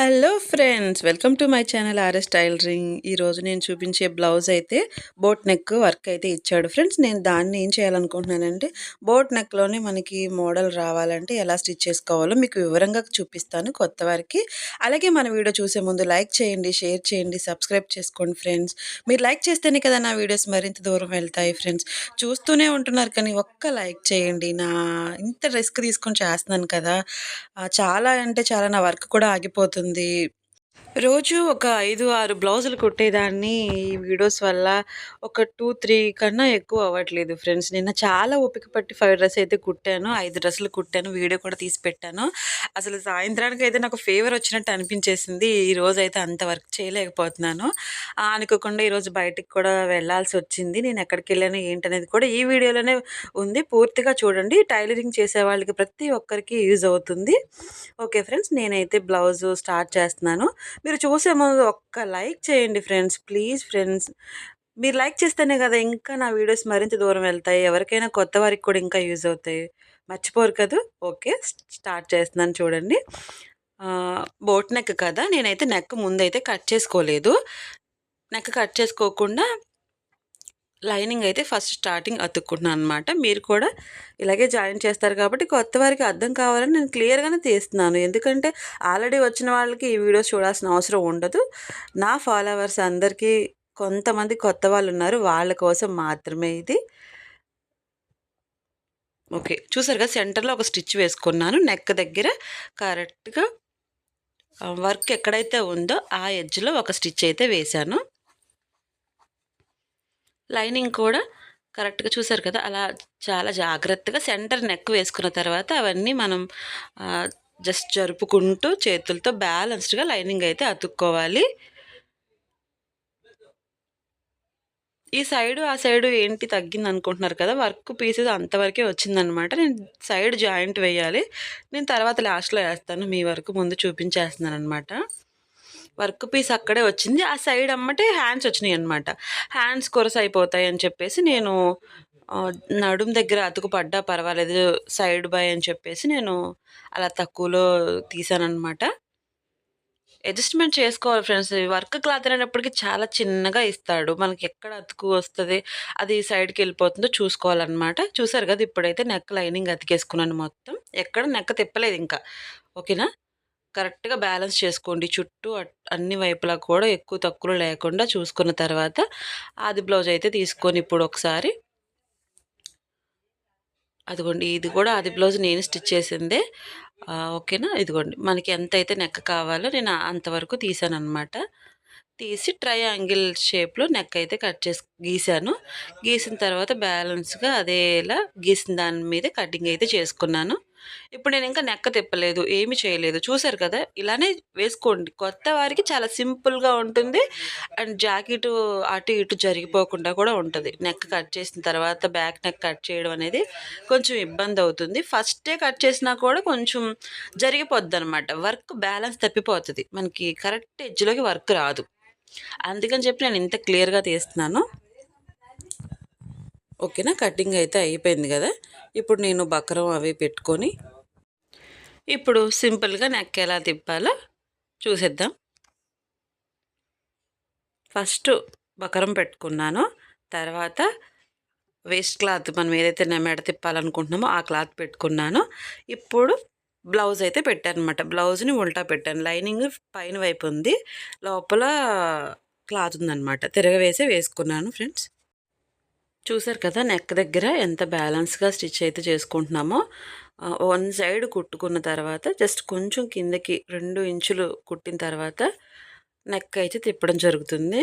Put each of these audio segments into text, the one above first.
Hello friends welcome to my channel RS tailoring ఈరోజు నేను చూపించే బ్లౌజ్ అయితే బోట్ నెక్ వర్క్ అయితే ఇచ్చాడు. ఫ్రెండ్స్ నేను దాన్ని ఏం చేయాలనుకుంటున్నానంటే బోట్ నెక్లోనే మనకి మోడల్ రావాలంటే ఎలా స్టిచ్ చేసుకోవాలో మీకు వివరంగా చూపిస్తాను కొత్త వారికి. అలాగే మన వీడియో చూసే ముందు లైక్ చేయండి షేర్ చేయండి సబ్స్క్రైబ్ చేసుకోండి ఫ్రెండ్స్ మీరు లైక్ చేస్తేనే కదా నా వీడియోస్ మరింత దూరం వెళ్తాయి ఫ్రెండ్స్ చూస్తూనే ఉంటున్నారు కానీ ఒక్క లైక్ చేయండి. నా ఇంత రిస్క్ తీసుకొని చేస్తున్నాను కదా. చాలా అంటే చాలా నా వర్క్ కూడా ఆగిపోతుంది. the రోజు ఒక ఐదు ఆరు బ్లౌజులు కుట్టేదాన్ని ఈ వీడియోస్ వల్ల ఒక టూ త్రీ కన్నా ఎక్కువ అవ్వట్లేదు ఫ్రెండ్స్. నిన్న చాలా ఓపిక పట్టి ఫైవ్ డ్రెస్ అయితే కుట్టాను ఐదు డ్రెస్సులు కుట్టాను వీడియో కూడా తీసి పెట్టాను. అసలు సాయంత్రానికి అయితే నాకు ఫేవర్ వచ్చినట్టు అనిపించేసింది. ఈ రోజు అయితే అంత వర్క్ చేయలేకపోతున్నాను. అనుకోకుండా ఈరోజు బయటికి కూడా వెళ్ళాల్సి వచ్చింది. నేను ఎక్కడికి వెళ్ళాను ఏంటనేది కూడా ఈ వీడియోలోనే ఉంది. పూర్తిగా చూడండి. టైలరింగ్ చేసే వాళ్ళకి ప్రతి ఒక్కరికి యూజ్ అవుతుంది. ఓకే ఫ్రెండ్స్ నేనైతే బ్లౌజ్ స్టార్ట్ చేస్తున్నాను. మీరు చూసే ముందు ఒక్క లైక్ చేయండి ఫ్రెండ్స్. Please friends. మీరు లైక్ చేస్తేనే కదా ఇంకా నా వీడియోస్ మరింత దూరం వెళ్తాయి. ఎవరికైనా కొత్త వారికి కూడా ఇంకా యూజ్ అవుతాయి. మర్చిపోరు కదా? ఓకే స్టార్ట్ చేస్తున్నాను చూడండి. బోట్ నెక్ కదా? నేనైతే నెక్ ముందైతే కట్ చేసుకోలేదు. నెక్ కట్ చేసుకోకుండా లైనింగ్ అయితే ఫస్ట్ స్టార్టింగ్ అతుక్కుంటున్నాను అనమాట మీరు కూడా ఇలాగే జాయిన్ చేస్తారు కాబట్టి కొత్త వారికి అర్థం కావాలని నేను క్లియర్గానే తీస్తున్నాను. ఎందుకంటే ఆల్రెడీ వచ్చిన వాళ్ళకి ఈ వీడియోస్ చూడాల్సిన అవసరం ఉండదు. నా ఫాలోవర్స్ అందరికీ కొంతమంది కొత్త వాళ్ళు ఉన్నారు. వాళ్ళ కోసం మాత్రమే ఇది. ఓకే. చూసారు కదా సెంటర్లో ఒక స్టిచ్ వేసుకున్నాను. నెక్ దగ్గర కరెక్ట్గా వర్క్ ఎక్కడైతే ఉందో ఆ ఎడ్జ్లో ఒక స్టిచ్ అయితే వేశాను. లైనింగ్ కూడా కరెక్ట్గా చూసారు కదా అలా చాలా జాగ్రత్తగా సెంటర్ నెక్ వేసుకున్న తర్వాత అవన్నీ మనం జస్ట్ జరుపుకుంటూ చేతులతో బ్యాలెన్స్డ్గా లైనింగ్ అయితే అతుక్కోవాలి. ఈ సైడు ఆ సైడు ఏంటి తగ్గింది అనుకుంటున్నారు కదా వర్క్ పీసెస్ అంతవరకే వచ్చిందనమాట. నేను సైడ్ జాయింట్ వేయాలి. నేను తర్వాత లాస్ట్లో వేస్తాను మీ వరకు ముందు చూపించేస్తున్నాను అనమాట వర్క్ పీస్ అక్కడే వచ్చింది. ఆ సైడ్ అమ్మటే హ్యాండ్స్ వచ్చినాయి అనమాట హ్యాండ్స్ కొరస అయిపోతాయి అని చెప్పేసి నేను నడుం దగ్గర అతుకు పడ్డా పర్వాలేదు సైడ్ బై అని చెప్పేసి నేను అలా తక్కువలో తీసానమాట అడ్జస్ట్మెంట్ చేసుకోవాలి ఫ్రెండ్స్. వర్క్ క్లాత్ అనేటప్పటికి చాలా చిన్నగా ఇస్తాడు. మనకి ఎక్కడ అతుకు వస్తుంది అది సైడ్కి వెళ్ళిపోతుందో చూసుకోవాలన్నమాట. చూసారు కదా ఇప్పుడైతే నెక్ లైనింగ్ అతికేసుకున్నాను మొత్తం. ఎక్కడ నెక్క తిప్పలేదు ఇంకా. ఓకేనా? కరెక్ట్గా బ్యాలెన్స్ చేసుకోండి. చుట్టూ అట్- అన్ని వైపులా కూడా ఎక్కువ తక్కువ లేకుండా చూసుకున్న తర్వాత ఆది బ్లౌజ్ అయితే తీసుకొని ఇప్పుడు ఒకసారి అదిగోండి. ఇది కూడా ఆది బ్లౌజ్ నేను స్టిచ్ చేసిందే. ఓకేనా? ఇదిగోండి. మనకి ఎంత అయితే నెక్ కావాలో నేను అంతవరకు తీసాను అనమాట తీసి ట్రయాంగిల్ షేప్లో నెక్ అయితే కట్ చేసి గీసాను. గీసిన తర్వాత బ్యాలెన్స్గా అదేలా గీసిన దాని మీద కటింగ్ అయితే చేసుకున్నాను. ఇప్పుడు నేను ఇంకా నెక్క తిప్పలేదు ఏమి చేయలేదు. చూసారు కదా? ఇలానే వేసుకోండి. కొత్త వారికి చాలా సింపుల్గా ఉంటుంది. అండ్ జాకెట్ అటు ఇటు జరిగిపోకుండా కూడా ఉంటుంది. నెక్ కట్ చేసిన తర్వాత బ్యాక్ నెక్ కట్ చేయడం అనేది కొంచెం ఇబ్బంది అవుతుంది. ఫస్టే కట్ చేసినా కూడా కొంచెం జరిగిపోద్ది అనమాట వర్క్ బ్యాలెన్స్ తప్పిపోతుంది. మనకి కరెక్ట్ ఎడ్జ్లోకి వర్క్ రాదు. అందుకని చెప్పి నేను ఇంత క్లియర్గా తీస్తున్నాను. ఓకేనా? కటింగ్ అయితే అయిపోయింది కదా? ఇప్పుడు నేను బకరం అవి పెట్టుకొని ఇప్పుడు సింపుల్గా నెక్ ఎలా తిప్పాలో చూసేద్దాం. ఫస్ట్ బకరం పెట్టుకున్నాను. తర్వాత వేస్ట్ క్లాత్ మనం ఏదైతే మెడ తిప్పాలనుకుంటున్నామో ఆ క్లాత్ పెట్టుకున్నాను. ఇప్పుడు బ్లౌజ్ అయితే పెట్టాను అనమాట బ్లౌజ్ని ఉల్టా పెట్టాను. లైనింగ్ పైన వైపు ఉంది. లోపల క్లాత్ ఉందన్నమాట. తిరగవేసి వేసుకున్నాను ఫ్రెండ్స్ చూసారు కదా నెక్ దగ్గర ఎంత బ్యాలెన్స్గా స్టిచ్ అయితే చేసుకుంటున్నామో. వన్ సైడ్ కుట్టుకున్న తర్వాత జస్ట్ కొంచెం కిందకి రెండు ఇంచులు కుట్టిన తర్వాత నెక్ అయితే తిప్పడం జరుగుతుంది.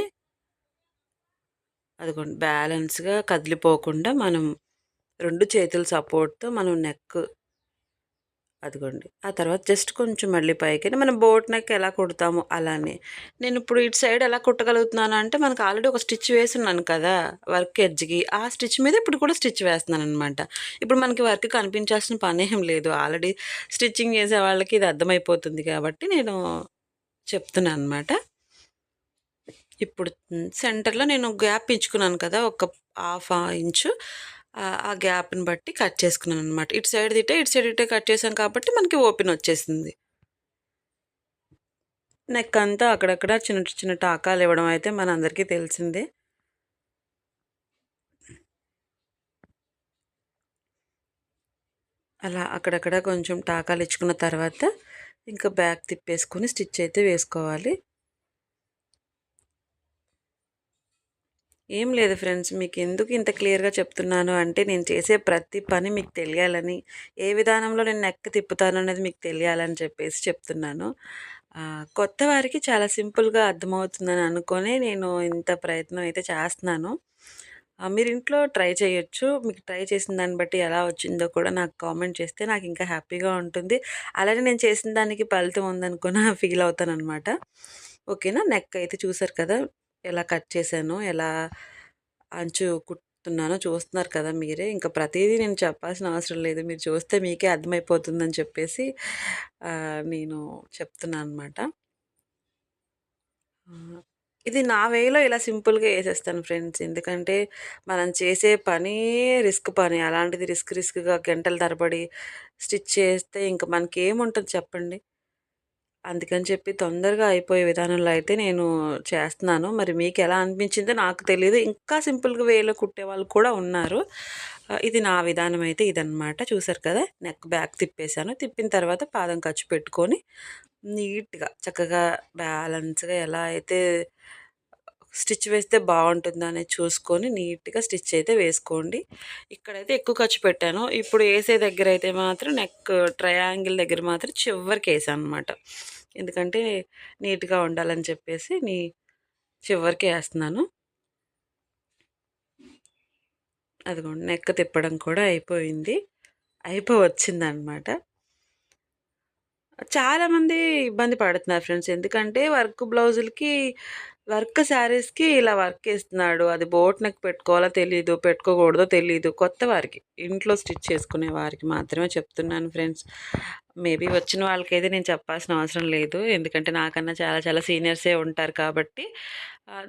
అదిగోండి బ్యాలెన్స్గా కదిలిపోకుండా మనం రెండు చేతుల సపోర్ట్తో మనం నెక్ అదిగోండి. ఆ తర్వాత జస్ట్ కొంచెం మళ్ళీ పైకి మనం బోట్ నెక్ ఎలా కుడతామో అలానే. నేను ఇప్పుడు ఇటు సైడ్ ఎలా కుట్టగలుగుతున్నాను అంటే మనకు ఆల్రెడీ ఒక స్టిచ్ వేసున్నాను కదా వర్క్ ఎడ్జ్కి. ఆ స్టిచ్ మీద ఇప్పుడు కూడా స్టిచ్ వేస్తున్నాను అనమాట ఇప్పుడు మనకి వర్క్ కనిపించాల్సిన పని ఏం లేదు. ఆల్రెడీ స్టిచ్చింగ్ చేసే వాళ్ళకి ఇది అర్థమైపోతుంది కాబట్టి నేను చెప్తున్నాను అనమాట ఇప్పుడు సెంటర్లో నేను గ్యాప్ ఇచ్చుకున్నాను కదా ఒక హాఫ్ ఇంచు. ఆ- గ్యాప్ని బట్టి కట్ చేసుకున్నాను అనమాట ఇటు సైడ్ తిట్టే ఇటు సైడ్ ఇటే కట్ చేసాం కాబట్టి మనకి ఓపెన్ వచ్చేసింది. నెక్ అంతా అక్కడక్కడ చిన్న చిన్న టాకాలు ఇవ్వడం అయితే మనందరికీ తెలిసిందే. అలా అక్కడక్కడ కొంచెం టాకాలు ఇచ్చుకున్న తర్వాత ఇంకా బ్యాక్ తిప్పేసుకొని స్టిచ్ అయితే వేసుకోవాలి. ఏం లేదు ఫ్రెండ్స్ మీకు ఎందుకు ఇంత క్లియర్గా చెప్తున్నాను? అంటే నేను చేసే ప్రతి పని మీకు తెలియాలని ఏ విధానంలో నేను నెక్ తిప్పుతాను అనేది మీకు తెలియాలని చెప్పేసి చెప్తున్నాను. కొత్త వారికి చాలా సింపుల్గా అర్థమవుతుందని అనుకొని నేను ఇంత ప్రయత్నం అయితే చేస్తున్నాను. మీరు ఇంట్లో ట్రై చేయొచ్చు. మీకు ట్రై చేసిన దాన్ని బట్టి ఎలా వచ్చిందో కూడా నాకు కామెంట్ చేస్తే నాకు ఇంకా హ్యాపీగా ఉంటుంది. అలానే నేను చేసిన దానికి ఫలితం ఉందనుకున్న ఫీల్ అవుతాను అనమాట ఓకేనా? నెక్ అయితే చూసారు కదా? ఎలా కట్ చేశానో ఎలా అంచు కుట్టున్నానో చూస్తున్నారు కదా మీరే. ఇంకా ప్రతిదీ నేను చెప్పాల్సిన అవసరం లేదు. మీరు చూస్తే మీకే అర్థమైపోతుందని చెప్పేసి నేను చెప్తున్నాను అనమాట ఇది నా వేలో ఇలా సింపుల్గా వేసేస్తాను ఫ్రెండ్స్. ఎందుకంటే మనం చేసే పని రిస్క్ పని. అలాంటిది రిస్క్ రిస్క్గా గంటల తరబడి స్టిచ్ చేస్తే ఇంకా మనకి ఏముంటుంది చెప్పండి? అందుకని చెప్పి తొందరగా అయిపోయే విధానంలో అయితే నేను చేస్తున్నాను. మరి మీకు ఎలా అనిపించిందో నాకు తెలియదు ఇంకా సింపుల్గా వేలో కుట్టే వాళ్ళు కూడా ఉన్నారు. ఇది నా విధానం అయితే ఇదనమాట చూసారు కదా? నెక్ బ్యాక్ తిప్పేశాను. తిప్పిన తర్వాత పాదం ఖర్చు పెట్టుకొని నీట్గా చక్కగా బ్యాలెన్స్గా ఎలా అయితే స్టిచ్ వేస్తే బాగుంటుందా అనేది చూసుకొని నీట్గా స్టిచ్ అయితే వేసుకోండి. ఇక్కడైతే ఎక్కువ ఖర్చు పెట్టాను. ఇప్పుడు వేసే దగ్గర అయితే మాత్రం నెక్ ట్రయాంగిల్ దగ్గర మాత్రం చివరికి వేసాను అనమాట ఎందుకంటే నీట్గా ఉండాలని చెప్పేసి నీ చివరికి వేస్తున్నాను. అదిగోండి నెక్క తిప్పడం కూడా అయిపోయింది. అయిపోవచ్చిందనమాట చాలామంది ఇబ్బంది పడుతున్నారు ఫ్రెండ్స్. ఎందుకంటే వర్క్ బ్లౌజులకి వర్క్ శారీస్కి ఇలా వర్క్ ఇస్తున్నాడు అది బోట్ నెక్ పెట్టుకోవాలో తెలియదు పెట్టుకోకూడదో తెలియదు కొత్త వారికి ఇంట్లో స్టిచ్ చేసుకునే వారికి మాత్రమే చెప్తున్నాను ఫ్రెండ్స్. మేబీ వచ్చిన వాళ్ళకైతే నేను చెప్పాల్సిన అవసరం లేదు. ఎందుకంటే నాకన్నా చాలా చాలా సీనియర్సే ఉంటారు కాబట్టి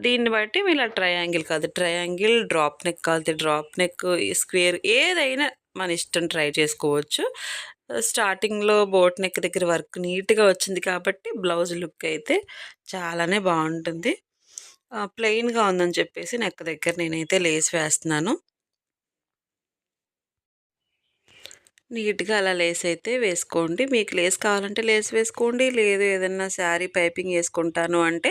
దీన్ని బట్టి ఇలా ట్రయాంగిల్ కాదు. ట్రయాంగిల్ డ్రాప్ నెక్ కాదు. డ్రాప్ నెక్ స్క్వేర్ ఏదైనా మన ఇష్టం ట్రై చేసుకోవచ్చు. స్టార్టింగ్లో బోట్ నెక్ దగ్గర వర్క్ నీట్గా వచ్చింది కాబట్టి బ్లౌజ్ లుక్ అయితే చాలానే బాగుంటుంది. ప్లెయిన్గా ఉందని చెప్పేసి నెక్ దగ్గర నేనైతే లేస్ వేస్తున్నాను. నీట్గా అలా లేస్ అయితే వేసుకోండి. మీకు లేస్ కావాలంటే లేస్ వేసుకోండి. లేదు ఏదన్నా శారీ పైపింగ్ వేసుకుంటాను అంటే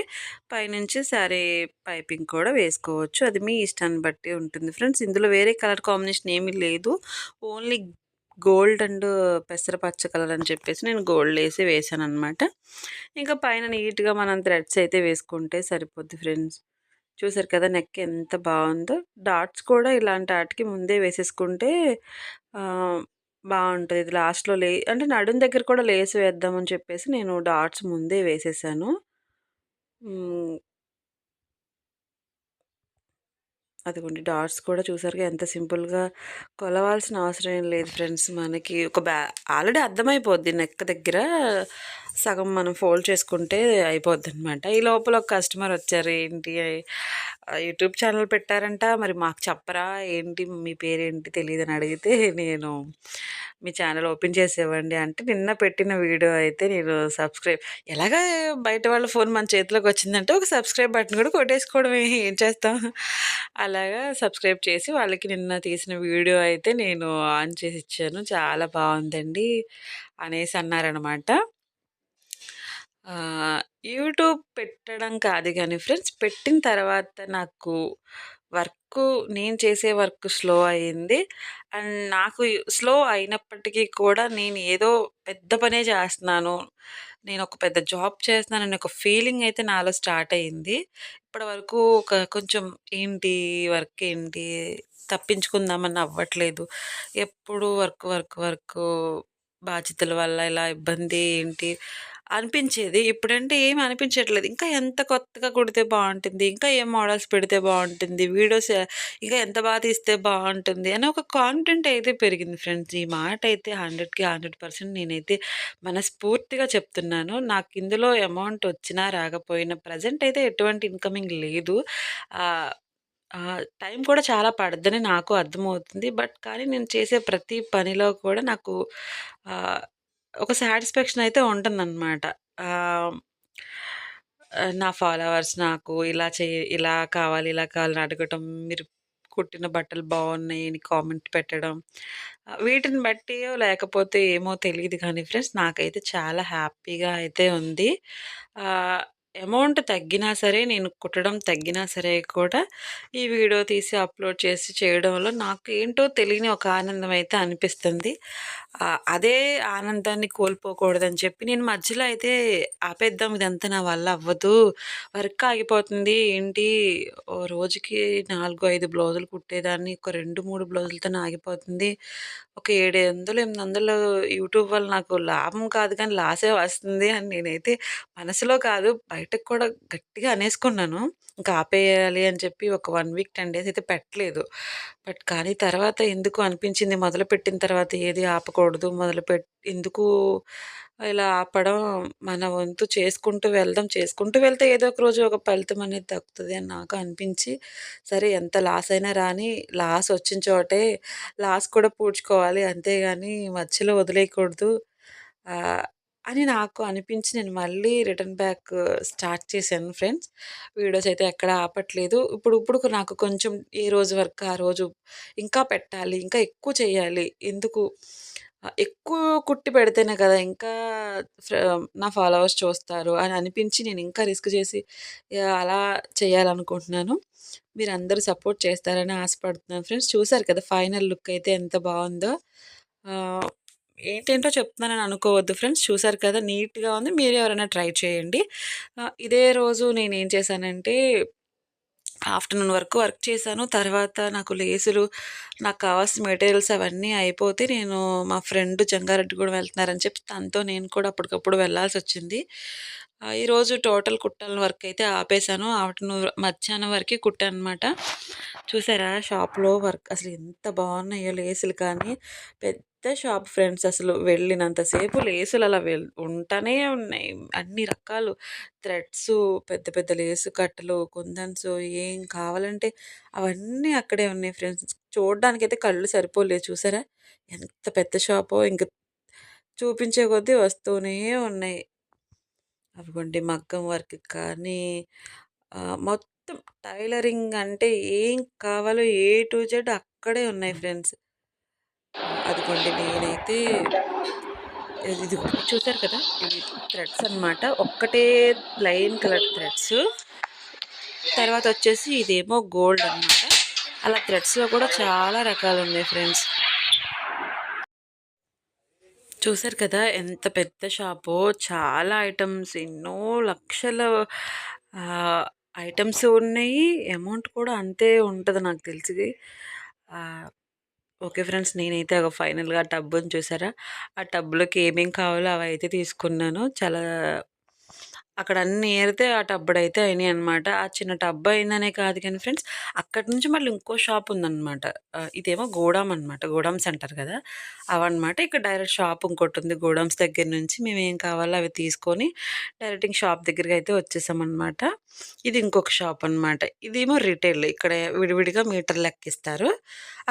పైనుంచి శారీ పైపింగ్ కూడా వేసుకోవచ్చు. అది మీ ఇష్టాన్ని బట్టి ఉంటుంది ఫ్రెండ్స్. ఇందులో వేరే కలర్ కాంబినేషన్ ఏమీ లేదు. ఓన్లీ గోల్డ్ అండ్ పెసరపచ్చ కలర్ అని చెప్పేసి నేను గోల్డ్ వేసి వేసాను అనమాట ఇంకా పైన నీట్గా మనం థ్రెడ్స్ అయితే వేసుకుంటే సరిపోద్ది ఫ్రెండ్స్. చూసారు కదా నెక్ ఎంత బాగుందో. డాట్స్ కూడా ఇలాంటి వాటికి ముందే వేసేసుకుంటే బాగుంటుంది. ఇది లాస్ట్లో లే అంటే నడుం దగ్గర కూడా లేస్ వేద్దామని చెప్పేసి నేను డాట్స్ ముందే వేసేసాను. అదిగోండి డాట్స్ కూడా చూసారుగా ఎంత సింపుల్గా కొలవాల్సిన అవసరం ఏం లేదు ఫ్రెండ్స్ మనకి. ఒక బ్యా ఆల్రెడీ అర్థమైపోద్ది నెక్ దగ్గర. సగం మనం ఫోల్డ్ చేసుకుంటే అయిపోద్ది అనమాట ఈ లోపల ఒక కస్టమర్ వచ్చారు ఏంటి యూట్యూబ్ ఛానల్ పెట్టారంట మరి మాకు చెప్పరా? ఏంటి మీ పేరేంటి అని అడిగితే నేను మీ ఛానల్ ఓపెన్ చేసేవ్వండి అంటే నిన్న పెట్టిన వీడియో అయితే నేను సబ్స్క్రైబ్ ఎలాగా బయట వాళ్ళ ఫోన్ మన చేతిలోకి వచ్చిందంటే ఒక సబ్స్క్రైబ్ బటన్ కూడా కొట్టేసుకోవడమే ఏం చేస్తాం? అలాగా సబ్స్క్రైబ్ చేసి వాళ్ళకి నిన్న తీసిన వీడియో అయితే నేను ఆన్ చేసి ఇచ్చాను చాలా బాగుందండి అనేసి అన్నారనమాట యూట్యూబ్ పెట్టడం కాదు కానీ ఫ్రెండ్స్ పెట్టిన తర్వాత నాకు వర్క్ నేను చేసే వర్క్ స్లో అయింది. అండ్ నాకు స్లో అయినప్పటికీ కూడా నేను ఏదో పెద్ద పనే చేస్తున్నాను. నేను ఒక పెద్ద జాబ్ చేస్తున్నాను అనే ఒక ఫీలింగ్ అయితే నాలో స్టార్ట్ అయింది. ఇప్పటి వరకు ఒక కొంచెం ఏంటి వర్క్ ఏంటి తప్పించుకుందామని అవ్వట్లేదు. ఎప్పుడు వర్క్ వర్క్ వర్క్ బాధ్యతల వల్ల ఇలా ఇబ్బంది ఏంటి అనిపించేది. ఇప్పుడంటే ఏమి అనిపించట్లేదు. ఇంకా ఎంత కొత్తగా కుడితే బాగుంటుంది ఇంకా ఏం మోడల్స్ పెడితే బాగుంటుంది వీడియోస్ ఇంకా ఎంత బాగా తీస్తే బాగుంటుంది అని ఒక కాన్ఫిడెంట్ అయితే పెరిగింది ఫ్రెండ్స్. ఈ మాట అయితే హండ్రెడ్కి హండ్రెడ్ పర్సెంట్ నేనైతే మనస్ఫూర్తిగా చెప్తున్నాను. నాకు ఇందులో అమౌంట్ వచ్చినా రాకపోయినా ప్రజెంట్ అయితే ఎటువంటి ఇన్కమింగ్ లేదు. టైం కూడా చాలా పడద్దని నాకు అర్థమవుతుంది. బట్ కానీ నేను చేసే ప్రతి పనిలో కూడా నాకు ఒక సాటిస్ఫాక్షన్ అయితే ఉంటుందన్నమాట నా ఫాలోవర్స్ నాకు ఇలా చే ఇలా కావాలి, ఇలా కావాలని అడగటం, మీరు కుట్టిన బట్టలు బాగున్నాయి అని కామెంట్ పెట్టడం. వీటిని బట్టి లేకపోతే ఏమో తెలియదు కానీ ఫ్రెండ్స్ నాకైతే చాలా హ్యాపీగా అయితే ఉంది. అమౌంట్ తగ్గినా సరే, నేను కుట్టడం తగ్గినా సరే కూడా ఈ వీడియో తీసి అప్‌లోడ్ చేసి చేయడంలో నాకు ఏంటో తెలియని ఒక ఆనందం అయితే అనిపిస్తుంది. అదే ఆనందాన్ని కోల్పోకూడదని చెప్పి నేను మధ్యలో అయితే ఆపేద్దాం ఇదంతా నా వల్ల అవ్వదు. వర్క్ ఆగిపోతుంది. ఏంటి ఓ రోజుకి 4, 5 బ్లౌజులు కుట్టేదాన్ని. ఒక రెండు మూడు బ్లౌజులతో ఆగిపోతుంది. ఒక 700, 800 యూట్యూబ్ వల్ల నాకు లాభం కాదు కానీ లాసే వస్తుంది అని నేనైతే మనసులో కాదు బయటకు కూడా గట్టిగా అనేసుకున్నాను. ఇంకా ఆపేయాలి అని చెప్పి ఒక వన్ వీక్, 10 డేస్ అయితే పెట్టలేదు. బట్ కానీ తర్వాత ఎందుకు అనిపించింది మొదలుపెట్టిన తర్వాత ఏది ఆపకూడదు. మొదలుపెట్ ఎందుకు ఇలా ఆపడం, మన వంతు చేసుకుంటూ వెళ్దాం. చేసుకుంటూ వెళ్తే ఏదో ఒక రోజు ఒక ఫలితం అనేది దక్కుతుంది అని నాకు అనిపించి, సరే ఎంత లాస్ అయినా రాని లాస్ వచ్చిన చోటే లాస్ కూడా పూడ్చుకోవాలి. అంతేగాని మధ్యలో వదిలేయకూడదు. అని నాకు అనిపించి నేను మళ్ళీ రిటర్న్ బ్యాక్ స్టార్ట్ చేశాను ఫ్రెండ్స్. వీడియోస్ అయితే ఎక్కడ ఆపట్లేదు. ఇప్పుడు ఇప్పుడు నాకు కొంచెం ఏ రోజు వర్క్ ఆ రోజు ఇంకా పెట్టాలి. ఇంకా ఎక్కువ చేయాలి. ఎందుకు ఎక్కువ కుట్టి పెడితేనే కదా ఇంకా నా ఫాలోవర్స్ చూస్తారు అని అనిపించి నేను ఇంకా రిస్క్ చేసి అలా చేయాలనుకుంటున్నాను. మీరు అందరూ సపోర్ట్ చేస్తారని ఆశపడుతున్నాను ఫ్రెండ్స్. చూసారు కదా ఫైనల్ లుక్ అయితే ఎంత బాగుందో ఏంటేంటో చెప్తున్నానని అనుకోవద్దు ఫ్రెండ్స్. చూసారు కదా నీట్‌గా ఉంది. మీరు ఎవరైనా ట్రై చేయండి. ఇదే రోజు నేనేం చేశానంటే ఆఫ్టర్‌నూన్ వరకు వర్క్ చేశాను. తర్వాత నాకు లేసులు, నాకు కావాల్సిన మెటీరియల్స్ అవన్నీ అయిపోతే నేను మా ఫ్రెండ్ జంగారెడ్డి కూడా వెళ్తున్నారని చెప్పి తనతో నేను కూడా అప్పటికప్పుడు వెళ్ళాల్సి వచ్చింది ఈరోజు టోటల్ కుట్టాలని వర్క్ అయితే ఆపేసాను. ఆఫ్టర్‌నూన్ మధ్యాహ్నం వరకు కుట్టాను అనమాట చూసారా షాప్‌లో వర్క్ అసలు ఎంత బాగున్నాయో లేసులు కానీ, పెద్ద పెద్ద షాప్ ఫ్రెండ్స్ అసలు వెళ్ళినంతసేపు లేసులు అలా వెల్ ఉంటానే ఉన్నాయి. అన్ని రకాలు థ్రెడ్స్ పెద్ద పెద్ద లేసు కట్టలు, కుందన్స్ ఏం కావాలంటే అవన్నీ అక్కడే ఉన్నాయి ఫ్రెండ్స్. చూడడానికైతే కళ్ళు సరిపోలేదు చూసారా? ఎంత పెద్ద షాపో ఇంకా చూపించే కొద్దీ వస్తూనే ఉన్నాయి. అవిగోండి మగ్గం వర్క్ కానీ మొత్తం టైలరింగ్ అంటే ఏం కావాలో ఏ టు జెడ్ అక్కడే ఉన్నాయి ఫ్రెండ్స్. అదిగోండి నేనైతే ఇది చూసారు కదా! ఇవి థ్రెడ్స్ అనమాట. ఒక్కటే ప్లెయిన్ కలర్ థ్రెడ్స్. తర్వాత వచ్చేసి ఇదేమో గోల్డ్ అనమాట. అలా థ్రెడ్స్‌లో కూడా చాలా రకాలు ఉన్నాయి ఫ్రెండ్స్. చూసారు కదా! ఎంత పెద్ద షాపో. చాలా ఐటమ్స్ ఎన్నో లక్షల ఐటమ్స్ ఉన్నాయి. అమౌంట్ కూడా అంతే ఉంటుంది నాకు తెలిసి. Okay friends. నేనైతే ఒక ఫైనల్‌గా టబ్బుని చూసారా? ఆ టబ్‌లోకి ఏమేమి కావాలో అవి అయితే తీసుకున్నాను. చాలా అక్కడ అన్నీ ఏరితే ఆ టబ్బుడైతే అయినాయనమాట. ఆ చిన్న టబ్ అయిందనే కాదు కానీ ఫ్రెండ్స్, అక్కడి నుంచి మళ్ళీ ఇంకో షాప్ ఉందన్నమాట ఇదేమో గోడామ్ అనమాట. గోడామ్స్ అంటారు కదా! అవన్నమాట. ఇక్కడ డైరెక్ట్ షాప్ ఇంకోటుంది. గోడామ్స్ దగ్గర నుంచి మేమేం కావాలో అవి తీసుకొని డైరెక్ట్ ఇంక షాప్ అయితే వచ్చేసామనమాట. ఇది ఇంకొక షాప్ అనమాట. ఇదేమో రిటైల్. ఇక్కడ విడివిడిగా మీటర్ లెక్కిస్తారు.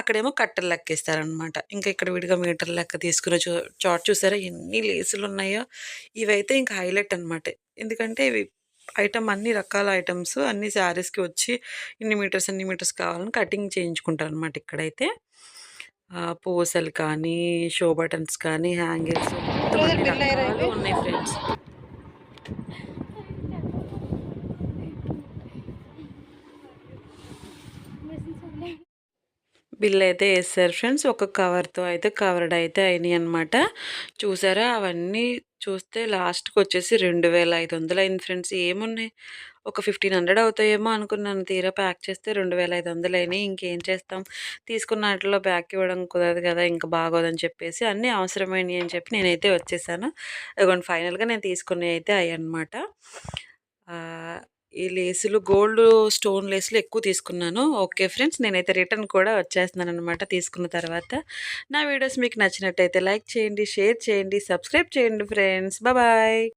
అక్కడేమో కట్టలు లెక్కిస్తారనమాట. ఇంకా ఇక్కడ విడిగా మీటర్ లెక్క తీసుకునే చో చోట చూసారా ఎన్ని లేసులు ఉన్నాయో ఇవైతే ఇంకా హైలైట్ అనమాట. ఎందుకంటే ఇవి ఐటెమ్ అన్ని రకాల ఐటెమ్స్ అన్ని శారీస్‌కి వచ్చి ఇన్ని మీటర్స్, అన్ని మీటర్స్ కావాలని కటింగ్ చేయించుకుంటారనమాట ఇక్కడైతే. ఆహ్, పూసలు కానీ, షో బటన్స్ కానీ, రకాలు ఉన్నాయి ఫ్రెండ్స్. బిల్ అయితే వేస్తారు ఫ్రెండ్స్. ఒక కవర్‌తో అయితే కవర్డ్ అయితే అయినాయి అనమాట చూసారా అవన్నీ చూస్తే లాస్ట్కి వచ్చేసి రెండు వేల ఐదు వందలు అయింది ఫ్రెండ్స్. ఏమున్నాయి ఒక 1500 అవుతాయేమో అనుకున్నాను. తీరా ప్యాక్ చేస్తే 2500 అయినాయి. ఇంకేం చేస్తాం తీసుకున్న వాటిలో బ్యాక్ ఇవ్వడం కుదరదు కదా! ఇంక బాగోదని చెప్పేసి అన్నీ అవసరమైనవి అని చెప్పి నేనైతే వచ్చేసాను. ఇదిగోండి ఫైనల్‌గా నేను తీసుకునే అయితే అయ్యన్నమాట. ఈ లేసులు గోల్డ్ స్టోన్ లేసులు ఎక్కువ తీసుకున్నాను. Okay friends. నేనైతే రిటర్న్ కూడా వచ్చేస్తున్నాను అనమాట తీసుకున్న తర్వాత. నా వీడియోస్ మీకు నచ్చినట్టయితే లైక్ చేయండి, షేర్ చేయండి, సబ్స్క్రైబ్ చేయండి ఫ్రెండ్స్. బాయ్.